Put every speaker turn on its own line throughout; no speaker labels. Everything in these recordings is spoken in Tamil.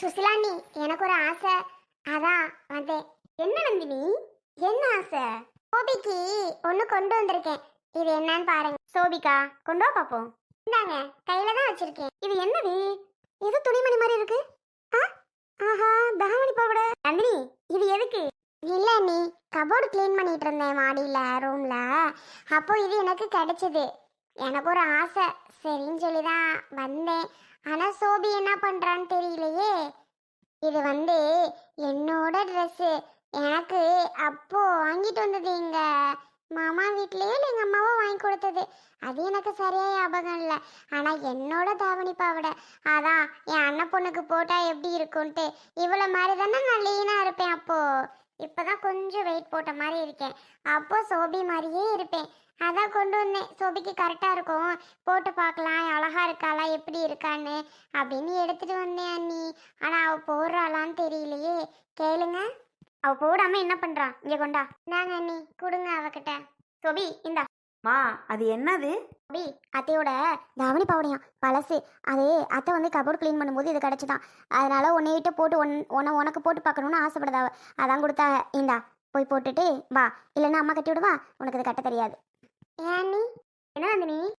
சுசிலாண்ணி எனக்கு ஒரு ஆசை. அதான் வந்தேன். என்ன நந்தினி? என்ன ஆசை? சோபிக்கு ஒன்று கொண்டு வந்திருக்கேன். இது என்னன்னு பாருங்க. சோபிகா கொண்டு வா பார்ப்போம் இந்தாங்க கையில தான் வச்சிருக்கேன். இது என்னது? இது துணிமணி மாதிரி இருக்கு. ஆ ஆஹா தாவணி பாவட. நந்தினி இது எதுக்கு? இல்லை நீ கபோர்டு க்ளீன் பண்ணிட்டு இருந்தேன் மாடியில் ரூமில் அப்போ இது எனக்கு கிடைச்சது. எனக்கு ஒரு ஆசை. சரின்னு சொல்லி தான் வந்தேன். ஆனா சோபி என்ன பண்றான்னு தெரியலையே. இது வந்து என்னோட ட்ரெஸ்ஸு எனக்கு அப்போ வாங்கிட்டு வந்தது எங்க மாமா வீட்லயே இல்லை எங்கள் அம்மாவோ வாங்கி கொடுத்தது. அது எனக்கு சரியாக ஞாபகம் இல்லை. ஆனால் என்னோட தாவணி பாவடை. அதான் என் அண்ணன் பொண்ணுக்கு போட்டால் எப்படி இருக்கும்ட்டு இவ்வளோ மாதிரி தானே நான் லீனாக இருப்பேன் அப்போது இப்போதான் கொஞ்சம் வெயிட் போட்ட மாதிரி இருக்கேன். அப்போ சோபி மாதிரியே இருப்பேன். அதான் கொண்டு வந்தேன். சோபிக்கு கரெக்டாக இருக்கும். போட்டு பார்க்கலாம். அழகா இருக்காளா? எப்படி இருக்கான்னு அப்படின்னு எடுத்துட்டு வந்தேன் அண்ணி. ஆனால் அவள் போடுறாளான்னு தெரியலையே. கேளுங்க. அவள் போடாம என்ன பண்றா? இங்கே கொண்டா. நாங்க அண்ணி. கொடுங்க அவகிட்ட. சோபி இந்தா.
மா அது என்னது?
சோபி அத்தையோட தாவணி பாவடையாம். பழசு. அது அத்தை வந்து கபோர்ட் க்ளீன் பண்ணும்போது இது கிடச்சிதான். அதனால உன்னை விட்டு போட்டு ஒன் உன்னை உனக்கு போட்டு பார்க்கணும்னு ஆசைப்படுதாவ அதான் கொடுத்தா இந்தா போய் போட்டுட்டு வா. இல்லைன்னா அம்மா கட்டி விடுவா? உனக்கு இது கட்ட தெரியாது. ஏன் நீ? என்ன நந்தினி?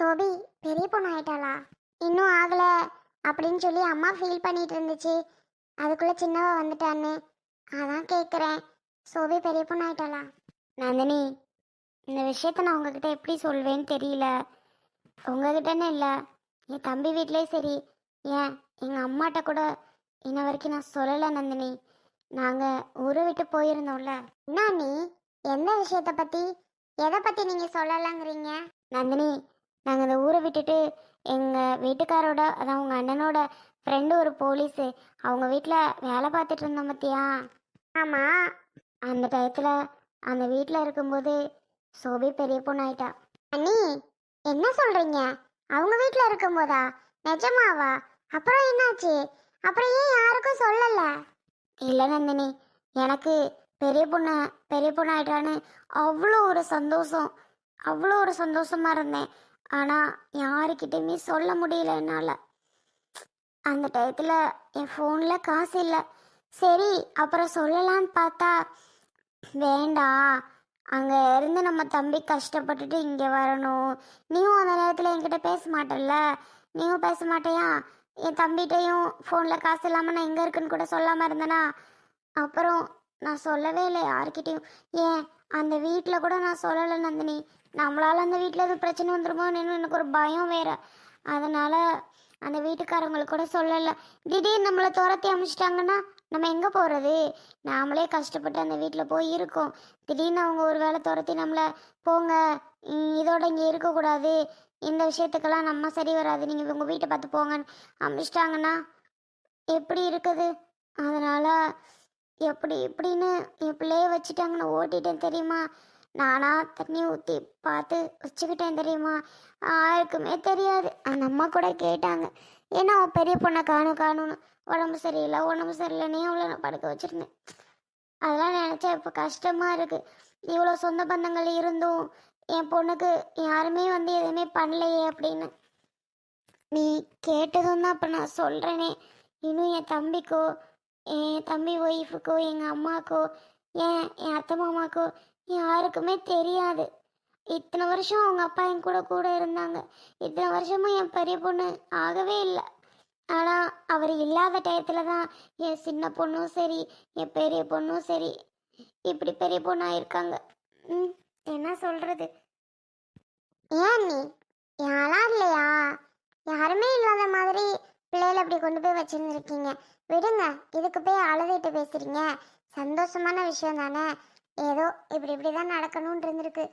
சோபி பெரிய பொண்ணு ஆயிட்டாளா? இன்னும் ஆகல. அப்படின்னு சொல்லி அம்மா ஃபீல் பண்ணிட்டு இருந்துச்சு. அதுக்குள்ள சின்னவ வந்துட்டான்னு. அதான் கேட்குறேன் சோபி பெரிய பொண்ணு ஆயிட்டாளா? நந்தினி இந்த விஷயத்த நான் உங்ககிட்ட எப்படி சொல்வேன்னு தெரியல. உங்ககிட்டன்னு இல்லை. என் தம்பி வீட்லேயே சரி. ஏன்? எங்கள் அம்மாட்ட கூட இன்ன வரைக்கும் நான் சொல்லலை நந்தினி. நாங்கள் ஊரை விட்டு போயிருந்தோம்ல. என்ன நீ எந்த விஷயத்த பற்றி எதை பற்றி நீங்கள் சொல்லலாங்கிறீங்க? நந்தினி நாங்கள் இந்த ஊரை விட்டுட்டு எங்கள் வீட்டுக்காரோட அதான் உங்கள் அண்ணனோட ஃப்ரெண்டு ஒரு போலீஸு அவங்க வீட்டில் வேலை பார்த்துட்டு இருந்தோம் பார்த்தியா ஆமாம் அந்த டயத்தில் அந்த வீட்டில் இருக்கும்போது சோபி பெரிய பொண்ணு ஆயிட்டா அண்ணி என்ன சொல்கிறீங்க அவங்க வீட்டில் இருக்கும்போதா? நிஜமாவா? அப்புறம் என்னாச்சு? அப்புறம் ஏன் யாருக்கும் சொல்லலை? இல்லை நந்தினி எனக்கு பெரிய பொண்ணு பெரிய பொண்ணாயிட்டான்னு அவ்வளோ ஒரு சந்தோஷம் அவ்வளோ ஒரு சந்தோஷமா இருந்தேன். ஆனால் யாருக்கிட்டையுமே சொல்ல முடியல என்னால். அந்த டயத்தில் என் ஃபோனில் காசு இல்லை. சரி அப்புறம் சொல்லலான்னு பார்த்தா வேண்டாம் அங்கே இருந்து நம்ம தம்பி கஷ்டப்பட்டுட்டு இங்கே வரணும். நீயும் அந்த நேரத்தில் என்கிட்ட பேச மாட்டல்ல? நீயும் பேச மாட்டேயா? என் தம்பிகிட்டையும் ஃபோனில் காசு இல்லாமல் நான் எங்கே இருக்குன்னு கூட சொல்லாமல் இருந்தேனா? அப்புறம் நான் சொல்லவே இல்லை யார்கிட்டயும். ஏன்? அந்த வீட்டில் கூட நான் சொல்லலை நந்தினி. நம்மளால் அந்த வீட்டில் எதுவும் பிரச்சனை வந்துருமோன்னு எனக்கு ஒரு பயம் வேறு. அதனால் அந்த வீட்டுக்காரங்களுக்கு கூட சொல்லலை. திடீர்னு நம்மளை துரத்தி அமிச்சிட்டாங்கன்னா நம்ம எங்கே போகிறது நாமளே கஷ்டப்பட்டு அந்த வீட்டில் போய் இருக்கோம். திடீர்னு அவங்க ஒரு வேளை துரத்தி நம்மளை போங்க இதோட இங்கே இருக்கக்கூடாது. இந்த விஷயத்துக்கெல்லாம் நம்ம சரி வராது. நீங்கள் உங்கள் வீட்டை பார்த்து போங்கன்னு அமிச்சிட்டாங்கன்னா எப்படி இருக்குது? அதனால் எப்படி இப்படின்னு என் பிள்ளைய வச்சுட்டாங்கன்னு ஓட்டிட்டேன் தெரியுமா? நானாக தண்ணி ஊற்றி பார்த்து வச்சுக்கிட்டேன் தெரியுமா? யாருக்குமே தெரியாது. அந்த அம்மா கூட கேட்டாங்க ஏன்னா பெரிய பொண்ணை காணும் காணும்னு? உடம்பு சரியில்லை உடம்பு சரியில்லைன்னே இவ்வளோ நான் படுக்க வச்சுருந்தேன். அதெல்லாம் நினச்சா இப்போ கஷ்டமாக இருக்குது இவ்வளோ சொந்த பந்தங்கள் இருந்தும் என் பொண்ணுக்கு யாருமே வந்து எதுவுமே பண்ணலையே அப்படின்னு. நீ கேட்டதும் தான் அப்போ நான் சொல்கிறேனே இன்னும் என் தம்பிக்கோ என் தம்பி ஒய்ஃபுக்கோ எங்கள் அம்மாக்கோ ஏன் என் அத்தை மாமாக்கோ யாருக்குமே தெரியாது. இத்தனை வருஷம் அவங்க அப்பா என் கூட கூட இருந்தாங்க. இத்தனை வருஷமும் என் பெரிய பொண்ணு ஆகவே இல்லை. ஆனால் அவர் இல்லாத டயத்தில் தான் என் சின்ன பொண்ணும் சரி என் பெரிய பொண்ணும் சரி இப்படி பெரிய பொண்ணாக இருக்காங்க. ம் என்ன சொல்கிறது ஏன் நீ? யாரா இல்லையா? யாருமே இல்லாத மாதிரி பிள்ளைகளை அப்படி கொண்டு போய் வச்சிருந்துருக்கீங்க. விடுங்க இதுக்கு போய் அழுதுட்டு பேசுறீங்க. சந்தோஷமான விஷயம் தானே? ஏதோ இப்படி இப்படி தான் நடக்கணும்னு இருந்திருக்கு.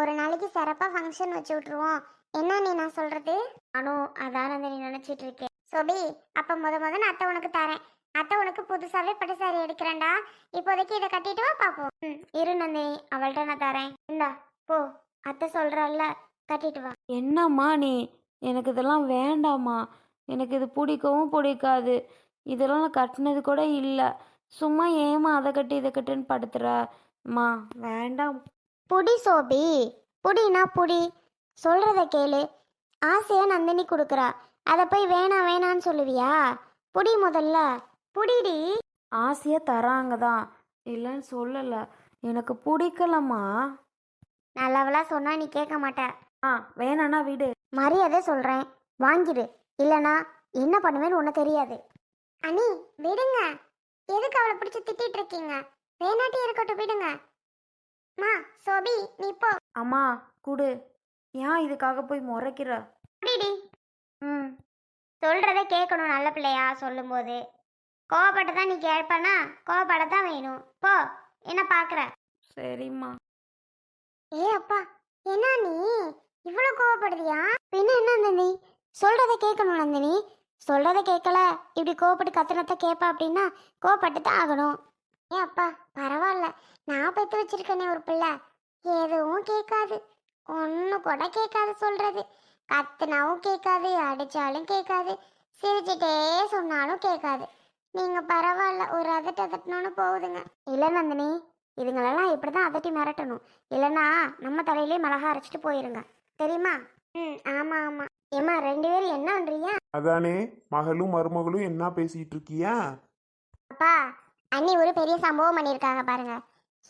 ஒரு நாளைக்கு சிறப்பாக ஃபங்க்ஷன் வச்சு விட்ருவோம் என்ன நீ நான் சொல்றது? நானும் அதான் நீ நினச்சிட்டு இருக்கேன் சோபி அப்போ முத முத நான் அத்தை உனக்கு தரேன். அத்தை உனக்கு புதுசாவே பட்டு சாரி எடுக்கிறேன்டா. இப்போதைக்கு இதை கட்டிட்டு வா பார்ப்போம் ம் இரு நந்தினி அவள்கிட்ட நான் தரேன். இந்தா போ. அத்தை சொல்கிறல்ல கட்டிட்டு வா.
என்னம்மா நீ? எனக்கு இதெல்லாம் வேண்டாம்மா. எனக்கு இது பிடிக்கவும் பிடிக்காது. இதெல்லாம் நான் கட்டினது கூட இல்லை. சும்மா ஏமா அதை கட்டி இதை கட்டுன்னு படுத்துற? அம்மா வேண்டாம்.
புடி சோபி புடினா புடி. சொல்றத கேளு. ஆசையா நந்தினி கொடுக்குறா. அதை போய் வேணாம் வேணான்னு சொல்லுவியா? புடி முதல்ல. புடிடி.
ஆசையாக தராங்க தான் இல்லைன்னு சொல்லலை. எனக்கு பிடிக்கலம்மா.
நல்லவளா சொன்னா நீ கேட்க மாட்ட.
ஆ வேணாண்ணா விடு.
மரியாதை சொல்றேன். வாங்கிடு. இல்லனா என்ன பண்ணுவேன்னு உனக்கு தெரியாது. அனி விடுங்க. எதுக்கு அவளை பிடிச்சு திட்டிட்டு இருக்கீங்க? வேணாட்டி இருக்கட்டும் விடுங்க. மா சோபி நீ போ.
அம்மா குடு. ஏன் இதுக்காக போய் முறைக்கிற?
புடிடி.
ம்.
சொல்றத கேட்கணும் நல்ல பிள்ளையா சொல்லும்போது. கோவப்பட்டு தான் நீ கேட்பனா கோவப்பட தான் வேணும். போ என்ன பாக்குற?
சரிம்மா.
ஏ அப்பா என்ன நீ? இவ்வளவு கோவப்படுறியா? பின்ன என்ன நந்தினி? சொல்றத கேட்கணும் நந்தினி. சொல்றத கேட்கல இப்படி கோவப்பட்டு கத்தனத்தை கேட்ப அப்படின்னா கோவப்பட்டு தான் ஆகணும். ஏ அப்பா பரவாயில்ல. நான் பெத்து வச்சிருக்கேனே ஒரு பிள்ளை. எதுவும் கேட்காது. ஒன்று கூட கேட்காது சொல்றது. கத்துனாவும் கேட்காது அடிச்சாலும் கேட்காது சிரிச்சிட்டே சொன்னாலும் கேட்காது நீங்க பரவாயில்ல ஒரு அதட்டு அதட்டணும்னு போகுதுங்க. இல்லை நந்தினி இதுங்களெல்லாம் இப்படி தான் அதட்டி மிரட்டணும். இல்லைன்னா நம்ம தலையிலே மிளகா அரைச்சிட்டு போயிருங்க. தெரியுமா? ம் ஆமா ஆமா. ஏம்மா ரெண்டு பேரும் என்ன பண்றீங்க?
அதானே மகளும் மருமகளும் என்ன பேசிட்டு இருக்கியா?
அப்பா அண்ணி ஒரு பெரிய சம்பவம் பண்ணியிருக்காங்க பாருங்க.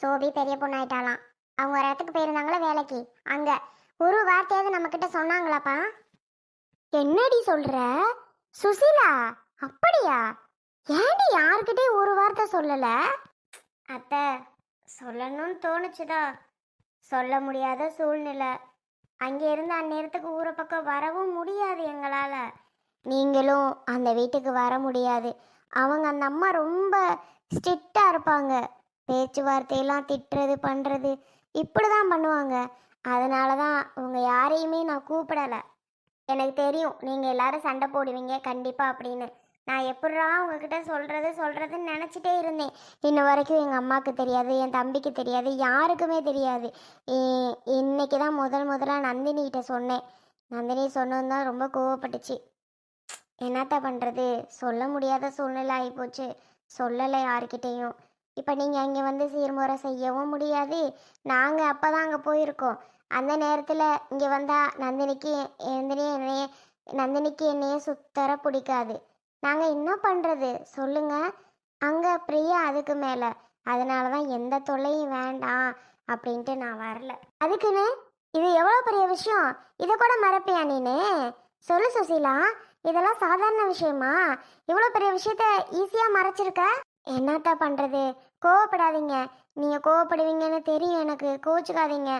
சோபி பெரிய பொண்ணாயிட்டாலாம் அவங்க ஒரு இடத்துக்கு போயிருந்தாங்களே வேலைக்கு. அங்க ஒரு வார்த்தையாவது நம்ம கிட்ட சொன்னாங்களாப்பா? என்னடி சொல்ற? சுசிலா அப்படியா? ஏன்டி யாருக்கிட்டே ஒரு வார்த்தை சொல்லல? அத்தை சொல்லணும்னு தோணுச்சுதா சொல்ல முடியாத சூழ்நிலை. அங்கே இருந்து அந்நேரத்துக்கு ஊரை பக்கம் வரவும் முடியாது எங்களால். நீங்களும் அந்த வீட்டுக்கு வர முடியாது. அவங்க அந்த அம்மா ரொம்ப ஸ்ட்ரிக்டாக இருப்பாங்க. பேச்சுவார்த்தையெல்லாம் திட்டுறது பண்ணுறது இப்படி தான் பண்ணுவாங்க. அதனால தான் உங்கள் யாரையுமே நான் கூப்பிடலை. எனக்கு தெரியும் நீங்கள் எல்லாரும் சண்டை போடுவீங்க கண்டிப்பாக அப்படின்னு. நான் எப்படா உங்ககிட்ட சொல்கிறது சொல்கிறதுன்னு நினச்சிட்டே இருந்தேன். இன்ன வரைக்கும் எங்கள் அம்மாவுக்கு தெரியாது என் தம்பிக்கு தெரியாது யாருக்குமே தெரியாது. இன்னைக்கு தான் முதல் முதலாக நந்தினிகிட்ட சொன்னேன். நந்தினி சொன்னது தான் ரொம்ப கோவப்பட்டுச்சு. என்னத்த பண்ணுறது சொல்ல முடியாத சூழ்நிலை ஆகிப்போச்சு சொல்லலை யார்கிட்டேயும் இப்போ நீங்கள் அங்கே வந்து சீர்முறை செய்யவும் முடியாது. நாங்கள் அப்போ தான் அங்கே போயிருக்கோம். அந்த நேரத்தில் இங்கே வந்தால் நந்தினிக்கு நந்தினி என்னைய நந்தினிக்கு என்னைய சுத்தர பிடிக்காது. நாங்கள் என்ன பண்ணுறது சொல்லுங்கள் அங்கே பிரியா அதுக்கு மேலே. அதனால தான் எந்த தொல்லையும் வேண்டாம் அப்படின்ட்டு நான் வரல. அதுக்குன்னு இது எவ்வளோ பெரிய விஷயம்? இதை கூட மறப்பியா நீனு? சொல்லு சுசீலா. இதெல்லாம் சாதாரண விஷயமா? இவ்வளோ பெரிய விஷயத்த ஈஸியாக மறைச்சிருக்க? என்னத்தா பண்ணுறது கோவப்படாதீங்க. நீங்கள் கோவப்படுவீங்கன்னு தெரியும் எனக்கு. கோச்சுக்காதீங்க.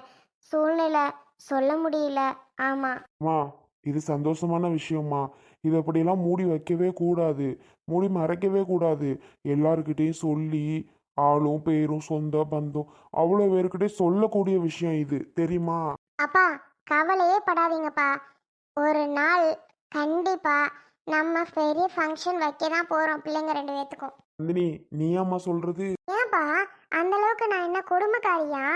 சூழ்நிலை. சொல்ல முடியல. ஆமாம்
அம்மா இது சந்தோஷமான விஷயம்மா. இது அப்படியெல்லாம் மூடி வைக்கவே கூடாது. மூடி மறைக்கவே கூடாது. எல்லாருக்கிட்டையும் சொல்லி ஆளும் பேரும் சொந்த பந்தம் அவ்வளோ பேருக்கிட்டையும் சொல்லக்கூடிய விஷயம் இது. தெரியுமா?
அப்பா கவலையே படாதீங்கப்பா. ஒரு நாள் கண்டிப்பா நம்ம பெரிய ஃபங்க்ஷன் வைக்க தான் போறோம் பிள்ளைங்க ரெண்டு பேத்துக்கும்.
நந்தினி நீ அம்மா சொல்றது?
ஏன்பா அந்த அளவுக்கு நான் என்ன கொடுமைக்காரியா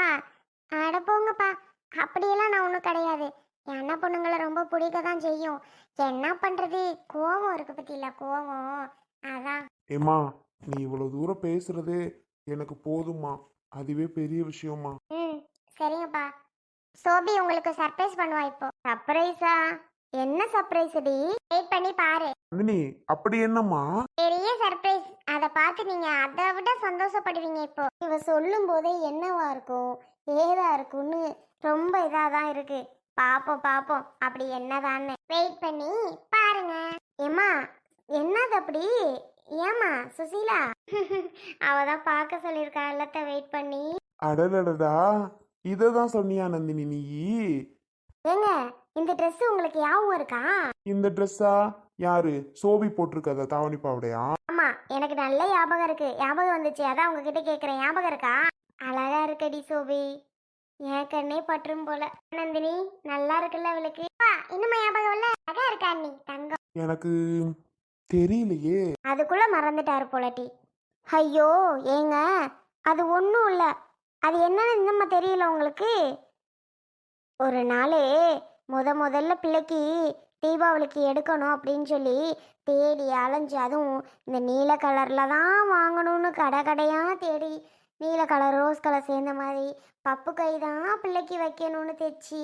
அட போங்கப்பா. அப்படியெல்லாம் நான் ஒன்றும் கிடையாது. என் அண்ணா பொண்ணுங்களை ரொம்ப பிடிக்க தான் செய்யும். என்ன பண்றது? கோவம் இருக்கு பத்தியில கோவம். அதான்.
ஏம்மா நீ இவ்வளோ தூரம் பேசுறதே எனக்கு போதும்மா. அதுவே பெரிய விஷயம்மா.
ம் சரிங்கப்பா. சோபி உங்களுக்கு சர்ப்ரைஸ் பண்ணுவா இப்போ. சர்ப்ரைஸா என்ன சர்ப்ரைஸ் டி? வெயிட் பண்ணி பாரு.
நந்தினி அப்படி என்னம்மா?
பெரிய சர்ப்ரைஸ் அதை பார்த்து நீங்க அதை விட சந்தோஷப்படுவீங்க இப்போ. இவ சொல்லும் போதே என்னவா இருக்கும்? ஏதா இருக்கும்னு ரொம்ப இதா தான் இருக்கு. பாப்போம் பாப்போம். அப்படி என்னதான்னு வெயிட் பண்ணி பாருங்க. ஏம்மா என்னது அப்படி? ஏமா சுசீலா? அவ தான் பார்க்க சொல்லியிருக்கா எல்லாத்த வெயிட் பண்ணி.
அடடடடா இதை தான் சொன்னியா நந்தினி நீ?
ஏங்க இந்த Dress உங்களுக்கு ஞாபகம் இருக்கா?
இந்த ட்ரெஸ்ஸா யாரு? சோபி போட்டிருக்கதா தாவணி பாவடையா?
ஆமா எனக்கு நல்ல ஞாபகம் இருக்கு. ஞாபகம் வந்துச்சு. அதான் உங்ககிட்ட கேக்குறேன். ஞாபகம் இருக்கா? அழகா இருக்கடி சோபி. என் கண்ணே பற்றும் போல. நந்தினி நல்லா இருக்குல்ல அவளுக்கு? இன்னுமா ஞாபகம் இல்ல? அழகா இருக்கா அண்ணி? தங்கம்.
எனக்கு தெரியலையே.
அதுக்குள்ள மறந்துட்டாரு போலட்டி ஐயோ ஏங்க? அது ஒன்றும் இல்லை. அது என்னன்னு இன்னும் தெரியல உங்களுக்கு? ஒரு நாள் முத முதல்ல பிள்ளைக்கு தீபாவளிக்கு எடுக்கணும் அப்படின்னு சொல்லி தேடி அலைஞ்சு அதுவும் இந்த நீல கலரில் தான் வாங்கணும்னு கடை கடையாக தேடி நீல கலர் ரோஸ் கலர் சேர்ந்த மாதிரி பப்பு கை தான் பிள்ளைக்கு வைக்கணும்னு தைச்சி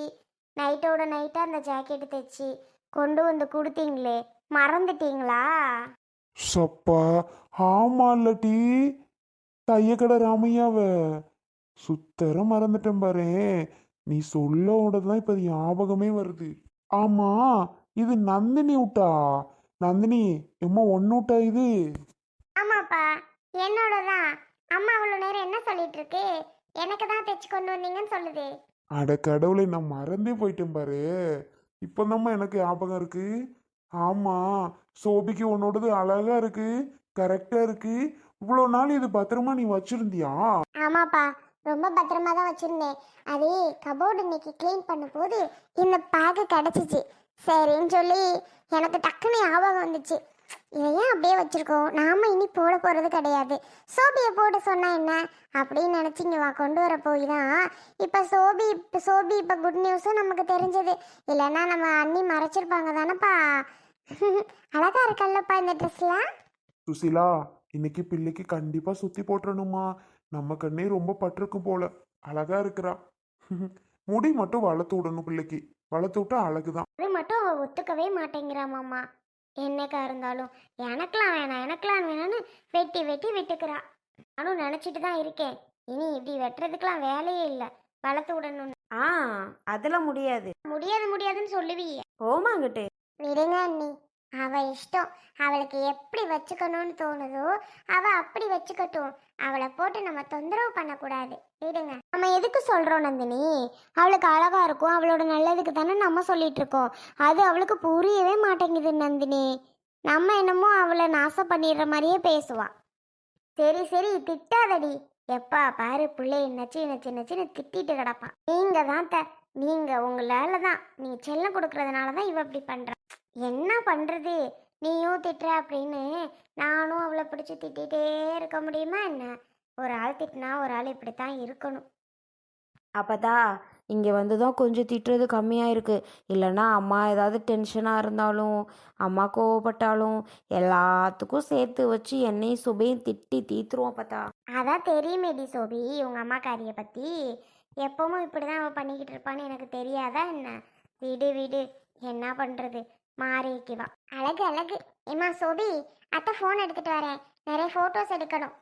நைட்டோட நைட்டாக அந்த ஜாக்கெட்டு தைச்சி கொண்டு வந்து கொடுத்தீங்களே மறந்துட்டீங்களா?
சப்பா ஆமால்ல டீ. தையக்கடை ராமையாவ. சுத்தர மறந்துட்டேன் பாரு. நீ சொல்லோட தான் இப்ப ஞாபகமே வருது. ஆமா இது நந்தினி விட்டா நந்தினி எம்மா ஒன்னு விட்டா இது?
ஆமாப்பா என்னோட தான் அம்மா அவ்வளோ நேரம் என்ன சொல்லிட்டு இருக்கு? எனக்கு தான் தைச்சு கொண்டு வந்தீங்கன்னு சொல்லுது.
அட கடவுளை நான் மறந்தே போயிட்டேன் பாரு. இப்போதாம்மா எனக்கு ஞாபகம் இருக்கு. ஆமா சோபிக்கு உன்னோடது அழகா இருக்கு கரெக்டா இருக்கு. இவ்வளோ நாள் இது பத்திரமா நீ வச்சிருந்தியா?
ஆமாப்பா ரொம்ப பத்திரமா தான் வச்சிருந்தேன். அது கபோர்டு இன்னைக்கு க்ளீன் பண்ணும்போது இந்த பேக்கு கிடச்சிச்சு. சரின்னு சொல்லி எனக்கு டக்குன்னு ஞாபகம் வந்துச்சு. ஏன் அப்படியே வச்சிருக்கோம் நாம இனி போட போறது கிடையாது. சோபியை போட சொன்னா என்ன? அப்படின்னு நினைச்சு இங்க வா கொண்டு வர போய் தான். இப்போ சோபி இப்ப சோபி இப்போ குட் நியூஸும் நமக்கு தெரிஞ்சது. இல்லைன்னா நம்ம அண்ணி மறைச்சிருப்பாங்க தானேப்பா. அழகா இருக்கல்லப்பா இந்த ட்ரெஸ்லாம்
சுசிலா இன்னைக்கு பிள்ளைக்கு கண்டிப்பா சுத்தி போட்டுறணுமா? நம்ம கண்ணே ரொம்ப பட்டிருக்கும் போல. அழகா இருக்கிறா. முடி மட்டும் வளர்த்து விடணும் பிள்ளைக்கு. வளர்த்து விட்டா அழகுதான்.
அது மட்டும் அவ ஒத்துக்கவே மாட்டேங்கிறா மாமா. என்னக்கா இருந்தாலும்? எனக்கெல்லாம் வேணாம் எனக்கெல்லாம் வேணாம்னு வெட்டி வெட்டி விட்டுக்கிறா. நானும் நினச்சிட்டு தான் இருக்கேன். இனி இப்படி வெட்டுறதுக்கெல்லாம் வேலையே இல்லை. வளர்த்து விடணும்னு.
ஆ அதெல்லாம் முடியாது.
முடியாது முடியாதுன்னு சொல்லுவீங்க
போமாங்கிட்டு
விடுங்க அண்ணி. அவ இஷ்டம். அவளுக்கு எப்படி வச்சுக்கணும்னு தோணுதோ அவ அப்படி வச்சுக்கட்டும். அவளை போட்டு நம்ம தொந்தரவு பண்ணக்கூடாது. விடுங்க. நம்ம எதுக்கு சொல்கிறோம் நந்தினி? அவளுக்கு அழகாக இருக்கும். அவளோட நல்லதுக்கு தானே நம்ம சொல்லிட்டு இருக்கோம். அது அவளுக்கு புரியவே மாட்டேங்குது நந்தினி. நம்ம என்னமோ அவளை நாசம் பண்ணிடுற மாதிரியே பேசுவா. சரி சரி திட்டாதடி. எப்பா பாரு பிள்ளைய நச்சு நச்சு நச்சுன்னு திட்டிட்டு கிடப்பான். நீங்கள் தான் த நீங்கள் உங்களால தான் நீங்கள் செல்லம் கொடுக்கறதுனால தான் இவ இப்படி பண்ணுறான் என்ன பண்றது? நீயும் திட்டுற அப்படின்னு நானும் அவளை பிடிச்சி திட்டிகிட்டே இருக்க முடியுமா என்ன? ஒரு ஆள் திட்டினா ஒரு ஆள் இப்படித்தான் இருக்கணும்.
அப்பதா இங்கே வந்து தான் கொஞ்சம் திட்டுறது கம்மியாக இருக்குது இல்லைன்னா அம்மா ஏதாவது டென்ஷனாக இருந்தாலும் அம்மா கோவப்பட்டாலும் எல்லாத்துக்கும் சேர்த்து வச்சு என்னையும் சுபையும் திட்டி தீத்துருவோம் அப்பதா
அதான் தெரியுமேடி சோபி உங்க அம்மாக்காரிய பத்தி. எப்பவும் இப்படிதான் அவ பண்ணிக்கிட்டு இருப்பான்னு எனக்கு தெரியாதா என்ன? விடு விடு என்ன பண்றது? மாறிக்குவா. அழகு அழகு. ஏமா சோபி அத்தை ஃபோன் எடுத்துட்டு வரேன். நிறைய ஃபோட்டோஸ் எடுக்கணும்.